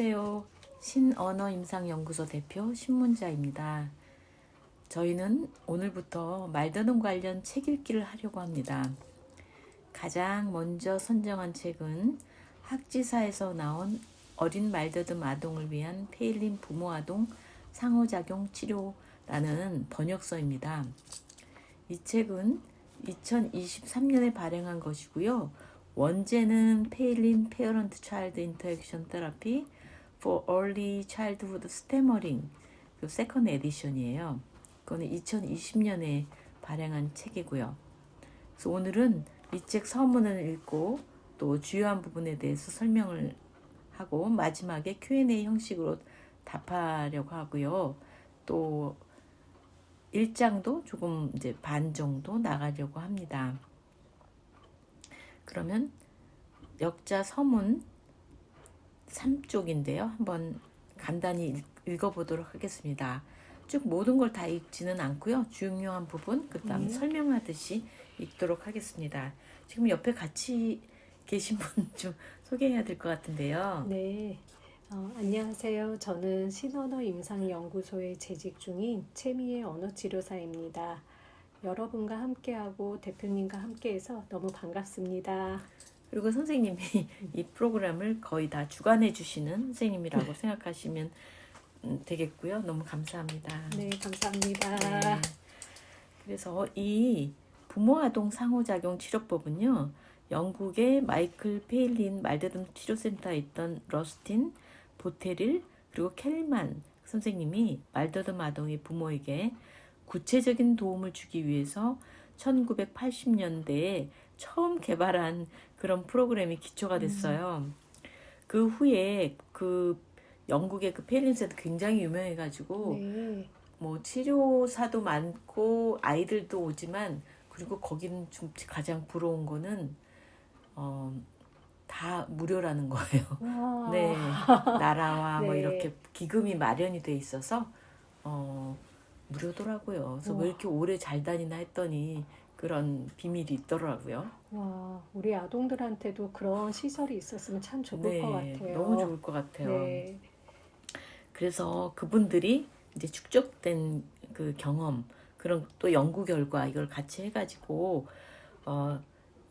안녕하세요. 신언어임상연구소 대표 신문자입니다. 저희는 오늘부터 말더듬 관련 책 읽기를 하려고 합니다. 가장 먼저 선정한 책은 학지사에서 나온 어린 말더듬 아동을 위한 페일린 부모 아동 상호작용 치료라는 번역서입니다. 이 책은 2023년에 발행한 것이고요. 원제는 페일린 페어런트 차일드 인터액션 테라피 for early childhood stammering 그 세컨 에디션이에요. 그거는 2020년에 발행한 책이고요. 그래서 오늘은 이 책 서문을 읽고 또 주요한 부분에 대해서 설명을 하고 마지막에 Q&A 형식으로 답하려고 하고요. 또 1장도 조금 이제 반 정도 나가려고 합니다. 그러면 역자 서문 3쪽인데요. 한번 간단히 읽어보도록 하겠습니다. 쭉 모든 걸 다 읽지는 않고요. 중요한 부분, 그 다음 네. 설명하듯이 읽도록 하겠습니다. 지금 옆에 같이 계신 분 좀 소개해야 될 것 같은데요. 네. 어, 안녕하세요. 저는 신언어 임상연구소에 재직 중인 채미의 언어치료사입니다. 여러분과 함께하고 대표님과 함께해서 너무 반갑습니다. 그리고 선생님이 이 프로그램을 거의 다 주관해 주시는 선생님이라고 생각하시면 음, 되겠고요. 너무 감사합니다. 네, 감사합니다. 네. 그래서 이 부모 아동 상호작용 치료법은요. 영국의 마이클 페일린 말대듬 치료센터에 있던 러스틴 보테릴 그리고 켈만 선생님이 말더듬 아동의 부모에게 구체적인 도움을 주기 위해서 1980년대에 처음 개발한 그런 프로그램이 기초가 됐어요. 그 후에 그 영국의 그 페일린 센터 굉장히 유명해가지고 네. 뭐 치료사도 많고 아이들도 오지만 그리고 거기는 좀 가장 부러운 거는 어, 다 무료라는 거예요. 와. 네, 나라와 뭐 네. 이렇게 기금이 마련이 돼 있어서 어, 무료더라고요. 그래서 우와. 왜 이렇게 오래 잘 다니나 했더니 그런 비밀이 있더라고요. 와, 우리 아동들한테도 그런 시설이 있었으면 참 좋을 네, 것 같아요. 너무 좋을 것 같아요. 네. 그래서 그분들이 이제 축적된 그 경험 그런 또 연구 결과 이걸 같이 해가지고 어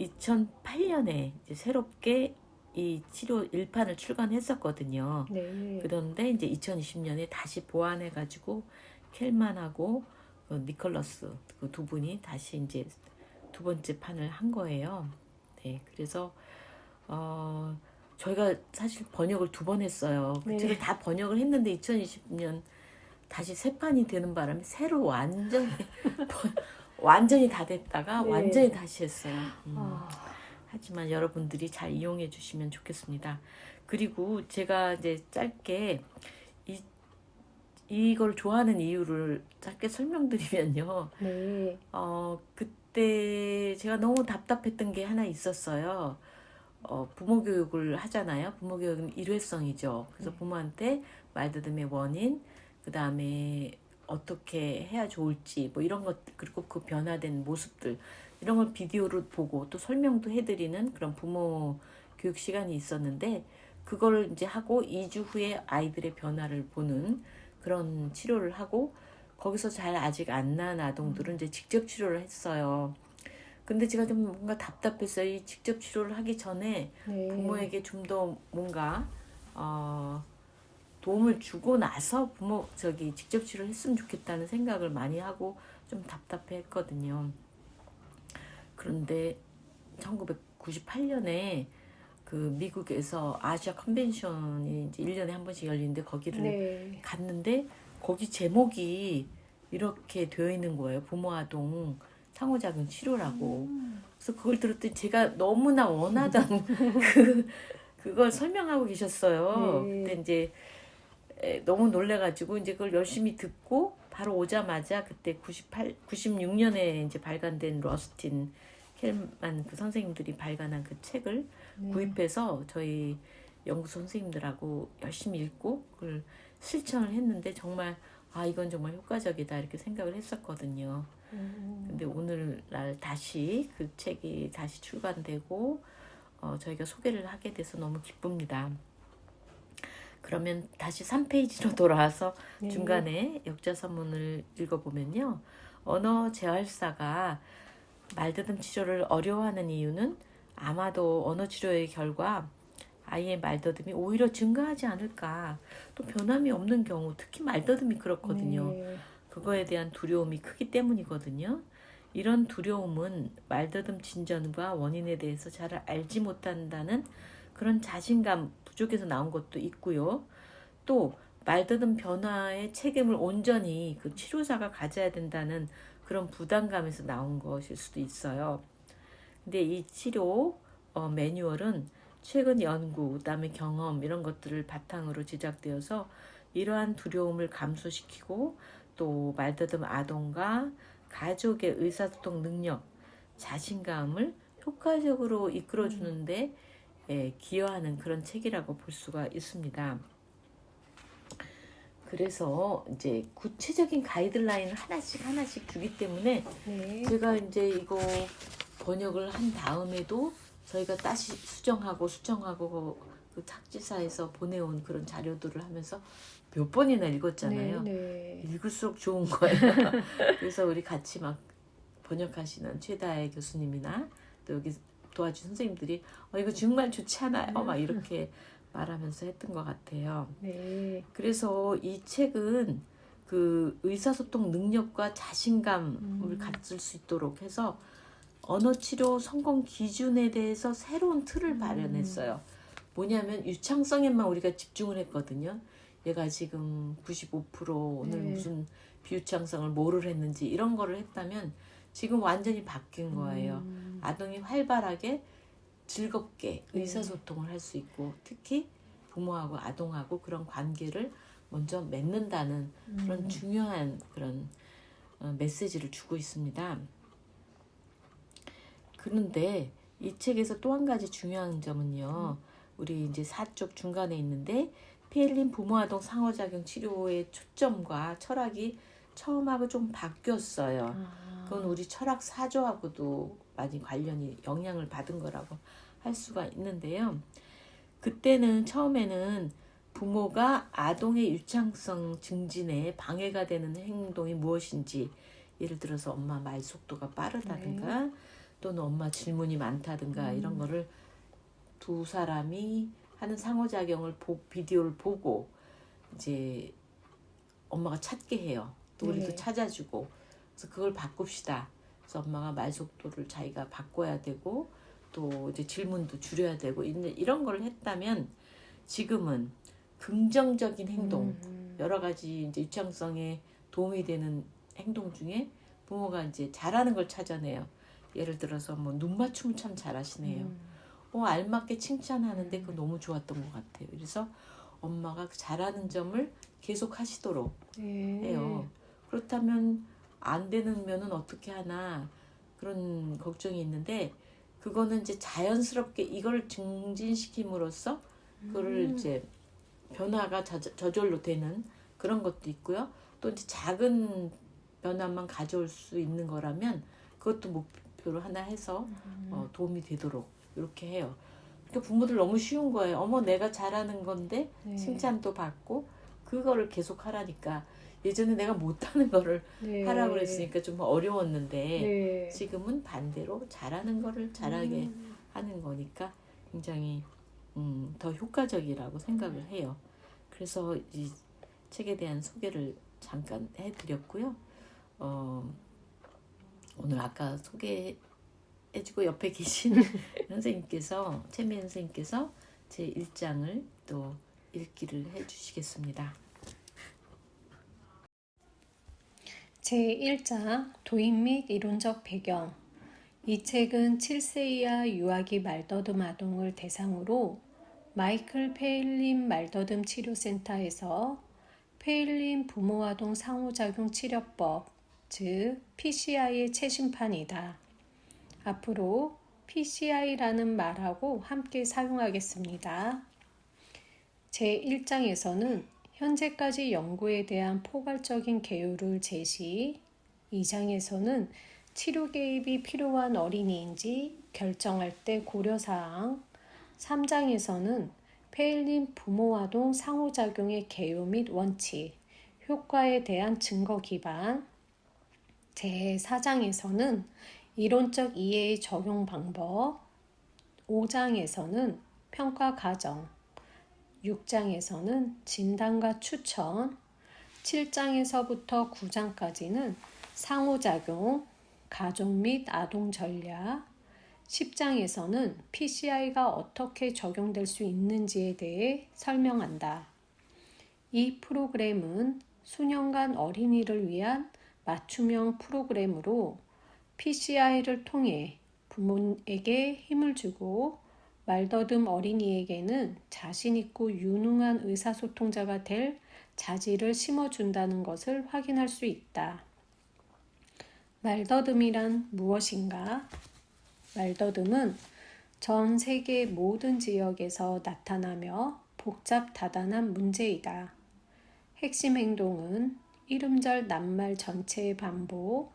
2008년에 이제 새롭게 이 치료 일판을 출간했었거든요. 네. 그런데 이제 2020년에 다시 보완해가지고 켈만하고 그 니콜러스 그 두 분이 다시 이제 두 번째 판을 한 거예요. 네, 그래서 어 저희가 사실 번역을 두 번 했어요. 그 네. 다 번역을 했는데 2020년 다시 세 판이 되는 바람에 새로 완전히 번- 완전히 다 됐다가 네. 완전히 다시 했어요. 음. 아, 하지만 여러분들이 잘 이용해 주시면 좋겠습니다. 그리고 제가 이제 짧게 이 이걸 좋아하는 이유를 짧게 설명드리면요. 네. 어, 그때 제가 너무 답답했던 게 하나 있었어요. 어, 부모 교육을 하잖아요. 부모 교육은 일회성이죠. 그래서 네. 부모한테 말더듬의 원인, 그 다음에 어떻게 해야 좋을지, 뭐 이런 것, 그리고 그 변화된 모습들, 이런 걸 비디오로 보고 또 설명도 해드리는 그런 부모 교육 시간이 있었는데, 그걸 이제 하고 2주 후에 아이들의 변화를 보는 그런 치료를 하고, 거기서 잘 아직 안 난 아동들은 이제 직접 치료를 했어요. 근데 제가 좀 뭔가 답답했어요. 이 직접 치료를 하기 전에 네. 부모에게 좀 더 뭔가 어, 도움을 주고 나서 부모 저기 직접 치료를 했으면 좋겠다는 생각을 많이 하고 좀 답답했거든요. 그런데 1998년에 그 미국에서 아시아 컨벤션이 이제 1년에 한 번씩 열리는데 거기를 네. 갔는데 거기 제목이 이렇게 되어 있는 거예요. 부모 아동 상호작용 치료라고. 음. 그래서 그걸 들었더니 제가 너무나 원하던 그 그걸 설명하고 계셨어요. 네. 근데 이제 에, 너무 놀래가지고 이제 그걸 열심히 듣고 바로 오자마자 그때 98, 96년에 이제 발간된 러스틴 켈만 그 선생님들이 발간한 그 책을 네. 구입해서 저희 연구소 선생님들하고 열심히 읽고 그걸 실천을 했는데 정말 아 이건 정말 효과적이다 이렇게 생각을 했었거든요. 음. 근데 오늘날 다시 그 책이 다시 출간되고 어, 저희가 소개를 하게 돼서 너무 기쁩니다. 그러면 다시 3페이지로 돌아와서 네. 중간에 역자서문을 읽어보면요. 언어 재활사가 말다듬 치료를 어려워하는 이유는 아마도 언어 치료의 결과 아이의 말다듬이 오히려 증가하지 않을까. 또 변함이 없는 경우, 특히 말다듬이 그렇거든요. 네. 그거에 대한 두려움이 크기 때문이거든요. 이런 두려움은 말다듬 진전과 원인에 대해서 잘 알지 못한다는 그런 자신감 부족에서 나온 것도 있고요. 또 말다듬 변화의 책임을 온전히 그 치료사가 가져야 된다는 그런 부담감에서 나온 것일 수도 있어요. 근데 이 치료 어, 매뉴얼은 최근 연구, 그다음에 경험 이런 것들을 바탕으로 제작되어서 이러한 두려움을 감소시키고 또 말다듬 아동과 가족의 의사소통 능력, 자신감을 효과적으로 이끌어주는데 예, 기여하는 그런 책이라고 볼 수가 있습니다. 그래서 이제 구체적인 가이드라인을 하나씩 하나씩 주기 때문에 네. 제가 이제 이거 번역을 한 다음에도 저희가 다시 수정하고 수정하고 그 착지사에서 보내온 그런 자료들을 하면서 몇 번이나 읽었잖아요. 네, 네. 읽을수록 좋은 거예요. 그래서 우리 같이 막 번역하시는 최다혜 교수님이나 또 여기 도와준 선생님들이 어, 이거 정말 좋지 않아요? 막 이렇게 말하면서 했던 것 같아요. 네. 그래서 이 책은 그 의사소통 능력과 자신감을 음. 갖을 수 있도록 해서 언어 치료 성공 기준에 대해서 새로운 틀을 음. 마련했어요. 뭐냐면 유창성에만 우리가 집중을 했거든요. 얘가 지금 95% 오늘 네. 무슨 비유창성을 뭐를 했는지 이런 거를 했다면 지금 완전히 바뀐 거예요. 음. 아동이 활발하게 즐겁게 네. 의사소통을 할 수 있고 특히 부모하고 아동하고 그런 관계를 먼저 맺는다는 그런 음. 중요한 그런 어, 메시지를 주고 있습니다. 그런데 이 책에서 또 한 가지 중요한 점은요. 우리 이제 사쪽 중간에 있는데 페일린 부모아동 상호작용 치료의 초점과 철학이 처음하고 좀 바뀌었어요. 아. 그건 우리 철학 사조하고도 많이 관련이 영향을 받은 거라고 할 수가 있는데요. 그때는 처음에는 부모가 아동의 유창성 증진에 방해가 되는 행동이 무엇인지 예를 들어서 엄마 말 속도가 빠르다든가 또는 엄마 질문이 많다든가 음. 이런 거를 두 사람이 하는 상호작용을 보, 비디오를 보고 이제 엄마가 찾게 해요. 또 우리도 네. 찾아주고 그래서 그걸 바꿉시다. 그래서 엄마가 말 속도를 자기가 바꿔야 되고 또 이제 질문도 줄여야 되고 이런 걸 했다면 지금은 긍정적인 행동 음. 여러 가지 이제 유창성에 도움이 되는 행동 중에 부모가 이제 잘하는 걸 찾아내요. 예를 들어서 뭐 눈 맞춤 참 잘하시네요. 음. 어 알맞게 칭찬하는데 그거 너무 좋았던 것 같아요. 그래서 엄마가 잘하는 점을 계속 하시도록 네. 해요. 그렇다면 안 되는 면은 어떻게 하나 그런 걱정이 있는데 그거는 이제 자연스럽게 이걸 증진시킴으로써 그거를 음. 이제 변화가 저, 저절로 되는 그런 것도 있고요. 또 이제 작은 변화만 가져올 수 있는 거라면 그것도 목 표로 하나 해서 음. 어, 도움이 되도록 이렇게 해요. 그러니까 부모들 너무 쉬운 거예요. 어머 내가 잘하는 건데 네. 칭찬도 받고 그거를 계속 하라니까 예전에 내가 못하는 거를 네. 하라고 그랬으니까 좀 어려웠는데 네. 지금은 반대로 잘하는 거를 잘하게 음. 하는 거니까 굉장히 음, 더 효과적이라고 생각을 해요. 그래서 이 책에 대한 소개를 잠깐 해드렸고요. 어, 오늘 아까 소개해주고 옆에 계신 선생님께서 최미 선생님께서 제 1장을 또 읽기를 해주시겠습니다. 제 1장 도입 및 이론적 배경 이 책은 7세 이하 유아기 말더듬 아동을 대상으로 마이클 페일린 말더듬 치료센터에서 페일린 부모아동 상호작용 치료법 즉 PCI의 최신판이다. 앞으로 PCI라는 말하고 함께 사용하겠습니다. 제1장에서는 현재까지 연구에 대한 포괄적인 개요를 제시, 2장에서는 치료 개입이 필요한 어린이인지 결정할 때 고려사항, 3장에서는 페일린 부모아동 상호작용의 개요 및 원칙, 효과에 대한 증거 기반 제4장에서는 이론적 이해의 적용 방법 5장에서는 평가 과정 6장에서는 진단과 추천 7장에서부터 9장까지는 상호작용, 가족 및 아동 전략 10장에서는 PCI가 어떻게 적용될 수 있는지에 대해 설명한다. 이 프로그램은 수년간 어린이를 위한 맞춤형 프로그램으로 PCI를 통해 부모에게 힘을 주고 말더듬 어린이에게는 자신있고 유능한 의사소통자가 될 자질을 심어준다는 것을 확인할 수 있다. 말더듬이란 무엇인가? 말더듬은 전 세계 모든 지역에서 나타나며 복잡 다단한 문제이다. 핵심 행동은 이름절 낱말 전체의 반복,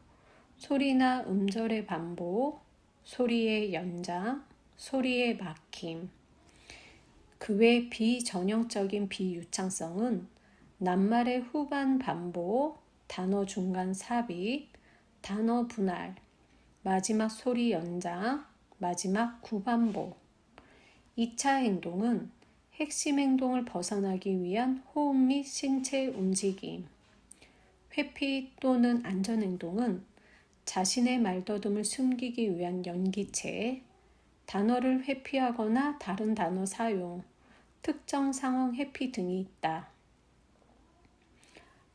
소리나 음절의 반복, 소리의 연장, 소리의 막힘. 그 외 비전형적인 비유창성은 낱말의 후반 반복, 단어 중간 삽입, 단어 분할, 마지막 소리 연장, 마지막 구반복. 2차 행동은 핵심 행동을 벗어나기 위한 호흡 및 신체 움직임. 회피 또는 안전 행동은 자신의 말더듬을 숨기기 위한 연기체, 단어를 회피하거나 다른 단어 사용, 특정 상황 회피 등이 있다.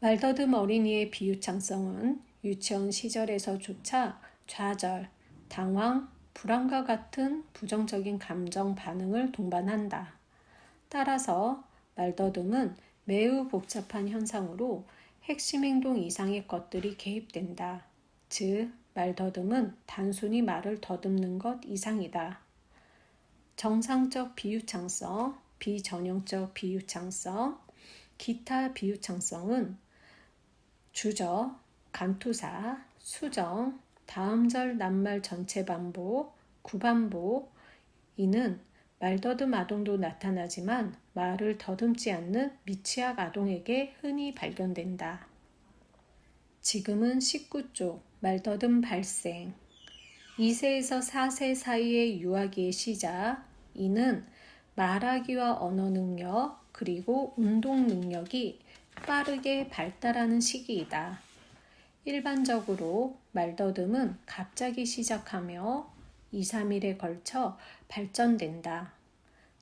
말더듬 어린이의 비유창성은 유치원 시절에서조차 좌절, 당황, 불안과 같은 부정적인 감정 반응을 동반한다. 따라서 말더듬은 매우 복잡한 현상으로 핵심 행동 이상의 것들이 개입된다. 즉, 말더듬은 단순히 말을 더듬는 것 이상이다. 정상적 비유창성, 비전형적 비유창성, 기타 비유창성은 주저, 간투사, 수정, 다음절 낱말 전체 반복, 구반복, 이는 말더듬 아동도 나타나지만 말을 더듬지 않는 미취학 아동에게 흔히 발견된다. 지금은 19쪽 말더듬 발생 2세에서 4세 사이의 유아기의 시작 이는 말하기와 언어 능력 그리고 운동 능력이 빠르게 발달하는 시기이다. 일반적으로 말더듬은 갑자기 시작하며 2, 3일에 걸쳐 발전된다.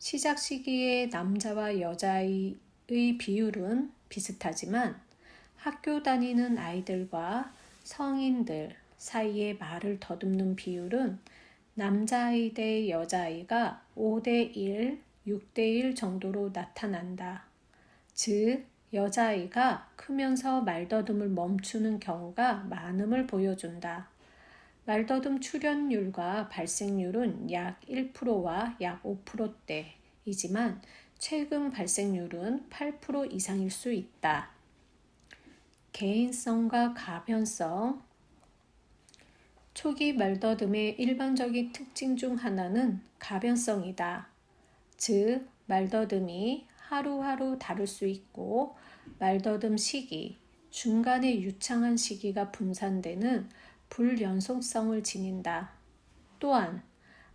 시작 시기의 남자와 여자의 비율은 비슷하지만 학교 다니는 아이들과 성인들 사이의 말을 더듬는 비율은 남자아이 대 여자아이가 5대 1, 6대 1 정도로 나타난다. 즉, 여자아이가 크면서 말더듬을 멈추는 경우가 많음을 보여준다. 말더듬 출현율과 발생률은 약 1%와 약 5%대이지만 최근 발생률은 8% 이상일 수 있다. 개인성과 가변성 초기 말더듬의 일반적인 특징 중 하나는 가변성이다. 즉, 말더듬이 하루하루 다를 수 있고 말더듬 시기, 중간에 유창한 시기가 분산되는 불연속성을 지닌다. 또한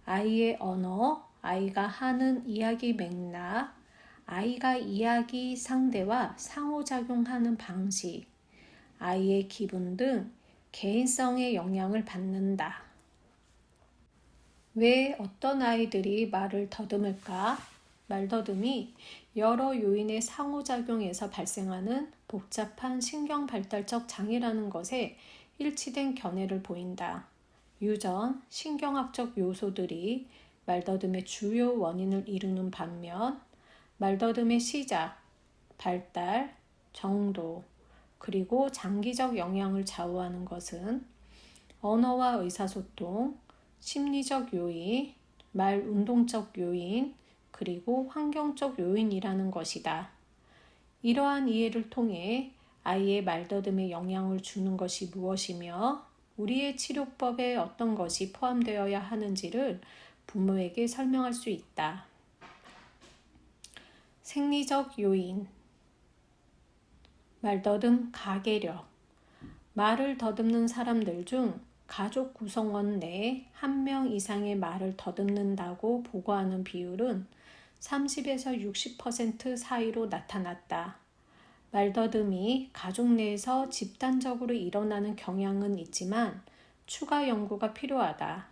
아이의 언어, 아이가 하는 이야기 맥락, 아이가 이야기 상대와 상호작용하는 방식, 아이의 기분 등 개인성의 영향을 받는다. 왜 어떤 아이들이 말을 더듬을까? 말더듬이 여러 요인의 상호작용에서 발생하는 복잡한 신경 발달적 장애라는 것에 일치된 견해를 보인다. 유전, 신경학적 요소들이 말더듬의 주요 원인을 이루는 반면 말더듬의 시작, 발달, 정도, 그리고 장기적 영향을 좌우하는 것은 언어와 의사소통, 심리적 요인, 말 운동적 요인, 그리고 환경적 요인이라는 것이다. 이러한 이해를 통해 아이의 말더듬에 영향을 주는 것이 무엇이며 우리의 치료법에 어떤 것이 포함되어야 하는지를 부모에게 설명할 수 있다. 생리적 요인 말더듬 가계력 말을 더듬는 사람들 중 가족 구성원 내에 한 명 이상의 말을 더듬는다고 보고하는 비율은 30에서 60% 사이로 나타났다. 말더듬이 가족 내에서 집단적으로 일어나는 경향은 있지만 추가 연구가 필요하다.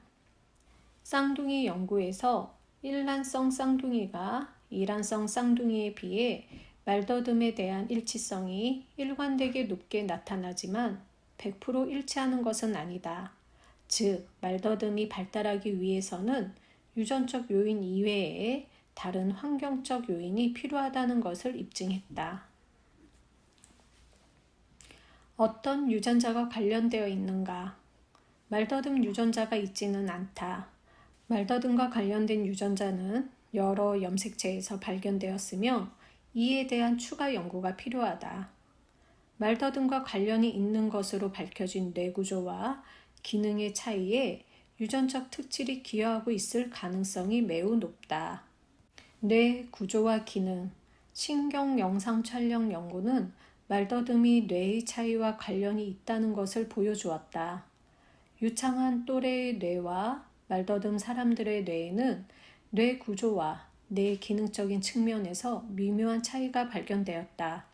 쌍둥이 연구에서 일란성 쌍둥이가 이란성 쌍둥이에 비해 말더듬에 대한 일치성이 일관되게 높게 나타나지만 100% 일치하는 것은 아니다. 즉, 말더듬이 발달하기 위해서는 유전적 요인 이외에 다른 환경적 요인이 필요하다는 것을 입증했다. 어떤 유전자가 관련되어 있는가? 말더듬 유전자가 있지는 않다. 말더듬과 관련된 유전자는 여러 염색체에서 발견되었으며 이에 대한 추가 연구가 필요하다. 말더듬과 관련이 있는 것으로 밝혀진 뇌구조와 기능의 차이에 유전적 특질이 기여하고 있을 가능성이 매우 높다. 뇌 구조와 기능, 신경 영상 촬영 연구는 말더듬이 뇌의 차이와 관련이 있다는 것을 보여주었다. 유창한 또래의 뇌와 말더듬 사람들의 뇌에는 뇌 구조와 뇌 기능적인 측면에서 미묘한 차이가 발견되었다.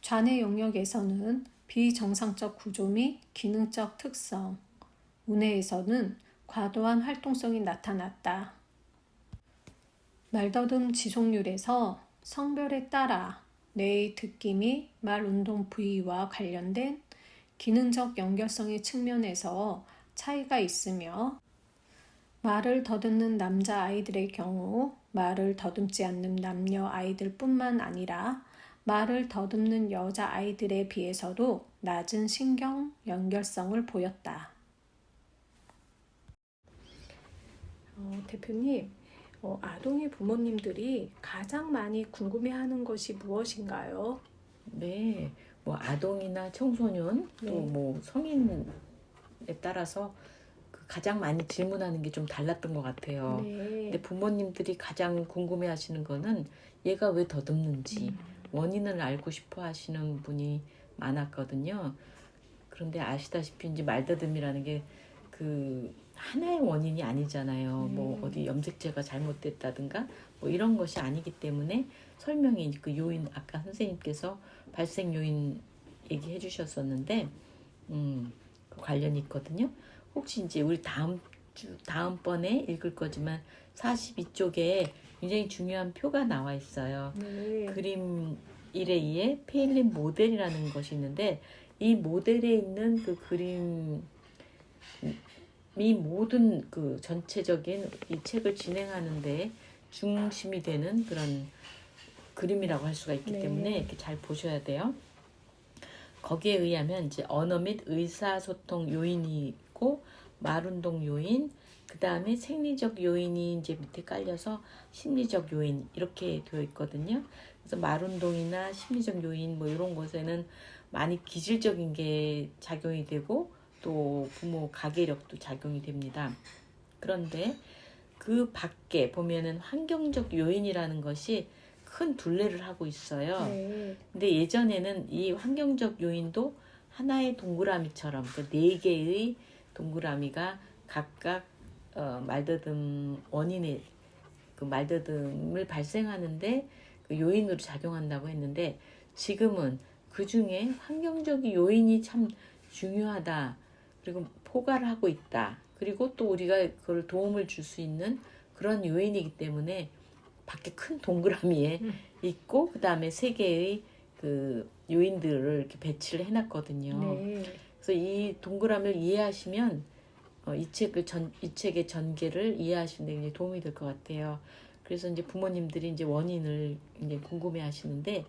좌뇌 영역에서는 비정상적 구조 및 기능적 특성, 우뇌에서는 과도한 활동성이 나타났다. 말더듬 지속률에서 성별에 따라 뇌의 및말 운동 부위와 관련된 기능적 연결성의 측면에서 차이가 있으며 말을 더듬는 남자 아이들의 경우 말을 더듬지 않는 남녀 아이들뿐만 아니라 말을 더듬는 여자 아이들에 비해서도 낮은 신경 연결성을 보였다. 어, 대표님, 어, 아동의 부모님들이 가장 많이 궁금해하는 것이 무엇인가요? 네, 뭐 아동이나 청소년 또 네. 뭐 성인에 따라서 그 가장 많이 질문하는 게 좀 달랐던 것 같아요. 네. 근데 부모님들이 가장 궁금해하시는 거는 얘가 왜 더듬는지 음. 원인을 알고 싶어 하시는 분이 많았거든요. 그런데 아시다시피 이제 말더듬이라는 게 그 하나의 원인이 아니잖아요. 뭐 음. 어디 염색체가 잘못됐다든가 뭐 이런 것이 아니기 때문에 설명이 그 요인 아까 선생님께서 발생 요인 얘기해 주셨었는데 음, 그 관련이 있거든요. 혹시 이제 우리 다음 주 다음 번에 읽을 거지만 42쪽에 굉장히 중요한 표가 나와 있어요. 네. 그림 1에 의해 페일린 모델이라는 것이 있는데 이 모델에 있는 그 그림 이 모든 그 전체적인 이 책을 진행하는데 중심이 되는 그런 그림이라고 할 수가 있기 네. 때문에 이렇게 잘 보셔야 돼요. 거기에 의하면 이제 언어 및 의사소통 요인이 있고 말운동 요인, 그 다음에 생리적 요인이 이제 밑에 깔려서 심리적 요인 이렇게 되어 있거든요. 그래서 말운동이나 심리적 요인 뭐 이런 것에는 많이 기질적인 게 작용이 되고 또 부모 가계력도 작용이 됩니다. 그런데 그 밖에 보면은 환경적 요인이라는 것이 큰 둘레를 하고 있어요. 네. 근데 예전에는 이 환경적 요인도 하나의 동그라미처럼 그 네 개의 동그라미가 각각 어, 말더듬 원인의 그 말더듬을 발생하는데 그 요인으로 작용한다고 했는데 지금은 그 중에 환경적 요인이 참 중요하다. 그리고 포괄을 하고 있다. 그리고 또 우리가 그걸 도움을 줄 수 있는 그런 요인이기 때문에 밖에 큰 동그라미에 음. 있고 그 다음에 세 개의 그 요인들을 이렇게 배치를 해놨거든요. 네. 그래서 이 동그라미를 이해하시면 어, 이 책을 전, 이 책의 전개를 이해하시는 데 굉장히 도움이 될 것 같아요. 그래서 이제 부모님들이 이제 원인을 이제 궁금해 하시는데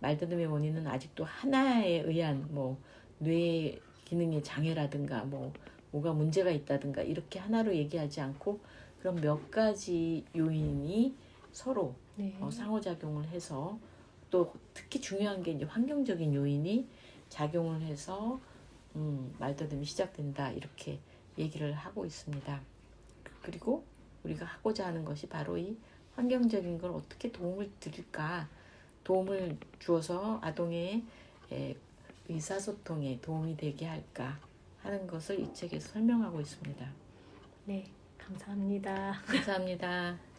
말더듬의 원인은 아직도 하나에 의한 뭐 뇌 기능의 장애라든가 뭐 뭐가 문제가 있다든가 이렇게 하나로 얘기하지 않고 그런 몇 가지 요인이 서로 네. 어, 상호작용을 해서 또 특히 중요한 게 이제 환경적인 요인이 작용을 해서 음, 말더듬이 시작된다 이렇게 얘기를 하고 있습니다. 그리고 우리가 하고자 하는 것이 바로 이 환경적인 걸 어떻게 도움을 드릴까 도움을 주어서 아동의 에, 의사소통에 도움이 되게 할까 하는 것을 이 책에서 설명하고 있습니다. 네, 감사합니다. 감사합니다.